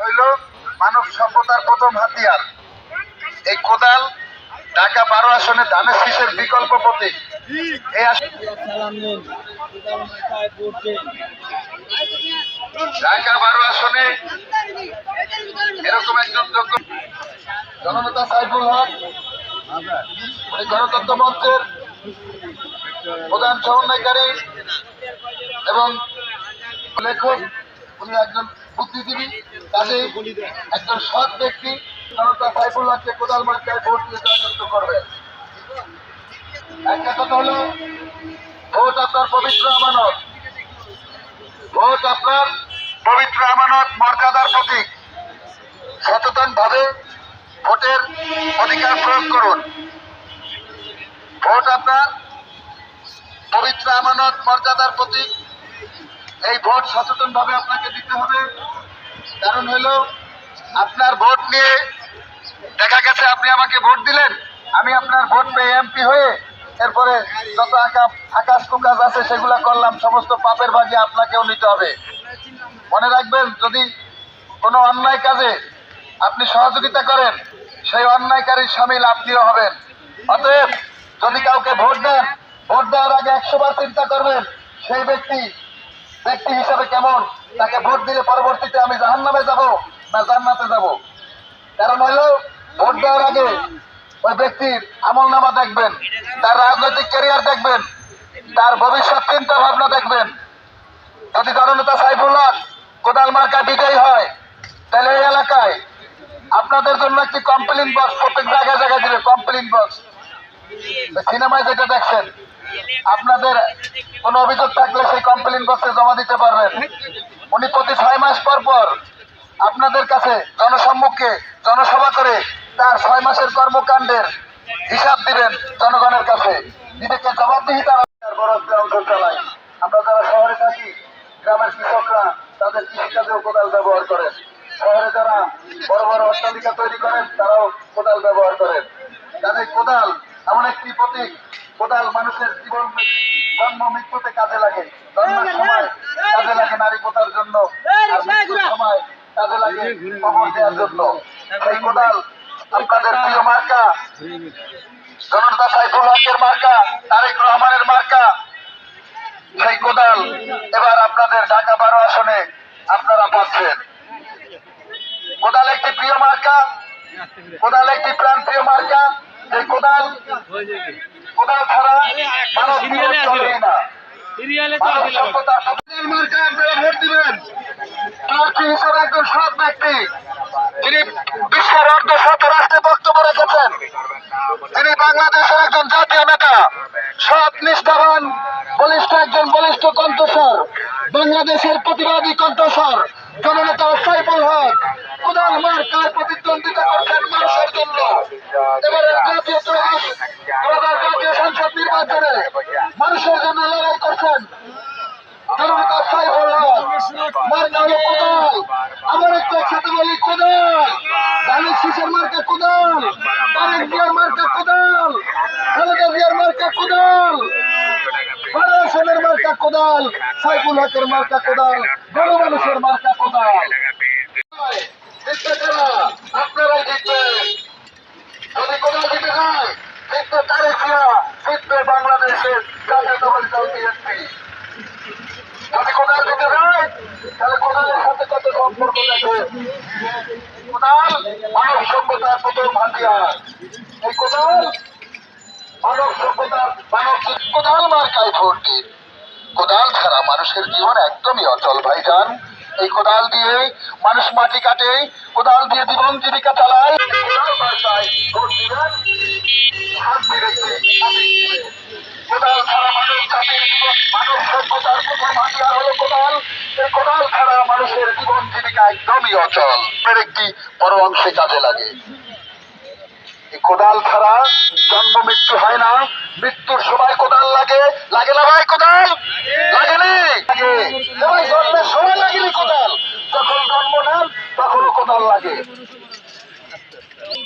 হইল মানব সভ্যতার প্রথম হাতিয়ার। এই কোদাল ঢাকা বারো আসনে ধানের শীষের বিকল্প প্রতীক। এই ঢাকা বারো আসনে এরকম একজন যোগ্য জননেতা সাইফুল হক গণতন্ত্র মঞ্চের প্রধান সমন্বয়কারী এবং লেখক। উনি একজন বুদ্ধিজীবী। কাজে একজন সৎ ব্যক্তি জনতা কোদাল মার্কায় ভোট দিয়ে জয়যুক্ত করবেন একটা কথা হলো, ভোট আপনার পবিত্র আমানত। ভোট আপনার পবিত্র আমানত, মর্যাদার প্রতীক। সচেতন ভাবে ভোটের অধিকার প্রয়োগ করুন। ভোট আপনার পবিত্র আমানত, মর্যাদার প্রতীক। এই ভোট সচেতন ভাবে আপনাকে দিতে হবে। কারণ হলো, আপনার ভোট নিয়ে দেখা গেছে আপনি আমাকে ভোট দিলেন, আমি আপনার ভোট পেয়ে এমপি হয়ে এরপরে যত আকাশ আকাশ কুকাশ আছে সেগুলো করলাম, সমস্ত পাপের ভাগে আপনাকেও নিতে হবে। মনে রাখবেন, যদি কোনো অন্যায় কাজে আপনি সহযোগিতা করেন, সেই অন্যায়কারীর সামিল আপনিও হবেন। অতএব, যদি কাউকে ভোট দেন, ভোট দেওয়ার আগে একশো বার চিন্তা করবেন, সেই ব্যক্তি ব্যক্তি হিসাবে কেমন? তাকে ভোট দিলে পরবর্তীতে আমি জাহান নামে যাব না জান্নাতে যাব। কারণ হলো, ভোট দেওয়ার আগে ওই ব্যক্তির আমল নামা দেখবেন, তার রাজনৈতিক ক্যারিয়ার দেখবেন, তার ভবিষ্যৎ চিন্তা ভাবনা দেখবেন। যদি জননেতা সাইফুল্লাহ কোদাল মার্কা বিজয়ী হয়, তাহলে এই এলাকায় আপনাদের জন্য একটি কমপ্লেন বক্স প্রত্যেক জায়গায় জায়গায় দিবে কমপ্লেন বক্স সিনেমায় যেটা দেখছেন, আপনাদের কোনো অভিযোগ থাকলে সেই কমপ্লেন বক্সে জমা দিতে পারবেন। উনি প্রতি ছয় মাস পর পর আপনাদের কাছে জনসম্মুখে জনসভা করে তার ছয় মাসের কর্মকাণ্ডের হিসাব দিবেন জনগণের কাছে। নিজেকে জবাবদিহিতার বড় অংশ চালায় আমরা যারা শহরে থাকি, গ্রামের কৃষকরা তাদের কৃষিকাজেও কোদাল ব্যবহার করেন। শহরে যারা বড় বড় অট্টালিকা তৈরি করেন, তারাও কোদাল ব্যবহার করেন। তাদের কোদাল এমন একটি প্রতীক, কোদাল মানুষের জীবন জন্ম মৃত্যুতে কাজে লাগে। জন্মের সময় কাজে লাগে নারী পোতার জন্য। সময় কাজে লাগে কবর দেওয়ার জন্য। সেই কোদাল আপনাদের প্রিয় মার্কা। জনতা সাইফুল হকের মার্কা তারেক রহমানের মার্কা। সেই কোদাল এবার আপনাদের ঢাকা বারো আসনে আপনারা পাচ্ছেন। কোদাল একটি প্রিয় মার্কা কোদাল একটি প্রাণ প্রিয় মার্কা। এই কোদাল কোদাল ছাড়া জীবন চলেই সিরিয়ালে তো আসলে। মার্কা আপনারা ভোট দিবেন। প্রার্থী হিসেবে একজন সৎ ব্যক্তি। যিনি বিশ্বের অর্ধ শত রাষ্ট্রে বক্তব্য রেখেছেন। তিনি বাংলাদেশের একজন জাতীয় নেতা। সৎ নিষ্ঠাবান বলিষ্ঠ একজন বলিষ্ঠ কণ্ঠস্বর। বাংলাদেশের প্রতিবাদী কণ্ঠস্বর। জননেতা সাইফুল হক। কোদাল মার্কার প্রতিদ্বন্দ্বিতা করছেন মানুষের জন্য। এবারের জাতীয় ত্রয়োদশ দুহাজার জাতীয় সংসদ নির্বাচনে মানুষের জন্য লড়াই করছেন জননেতা সাইফুল হক মার্কা হলো কোদাল আমার একটু একসাথে বলি কোদাল ধানের শীষের মার্কা কোদাল তারেক জিয়ার মার্কা কোদাল খালেদা জিয়ার মার্কা কোদাল ফেডারেশনের মার্কা কোদাল সাইফুল হকের মার্কা কোদাল বড় মানুষের মার্কা কোদাল? আপনারাই জিতবে বাংলাদেশের যদি তাহলে সাথে মানব সভ্যতার মানব সভ্যতার মানব কোদাল মার্কায় ভোট দিন কোদাল ছাড়া মানুষের জীবন একদমই অচল, ভাইজান। এই কোদাল দিয়ে মানুষ মাটি কাটে, কোদাল দিয়ে জীবন জীবিকা চালায়। কোদাল ছাড়া কোদাল ছাড়া জন্ম মৃত্যু হয় না, মৃত্যুর সময় কোদাল লাগে লাগে না ভাই কোদাল লাগেনি লাগে এবার জন্মের সময় লাগেনি কোদাল যখন জন্ম নেন তখনও কোদাল লাগে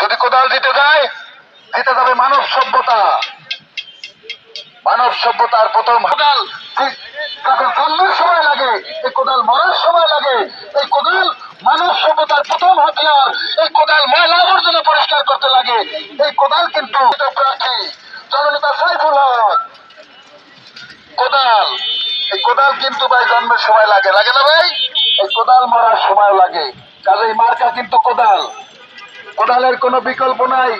যদি কোদাল জিতে যায়, জিতে যাবে মানব সভ্যতা। মানব সভ্যতার প্রথম কোদাল, ঠিক জন্মের সময় লাগে। এই কোদাল মরার সময় লাগে। এই কোদাল মানব সভ্যতার প্রথম হাতিয়ার। এই কোদাল ময়লা আবর্জনা পরিষ্কার করতে লাগে। এই কোদাল কিন্তু প্রার্থী জননেতা সাইফুল হক, কোদাল। এই কোদাল কিন্তু ভাই জন্মের সময় লাগে। লাগে না ভাই? এই কোদাল মরার সময় লাগে। কাজে মার্কা কিন্তু কোদাল। কোদালের কোনো বিকল্প নাই।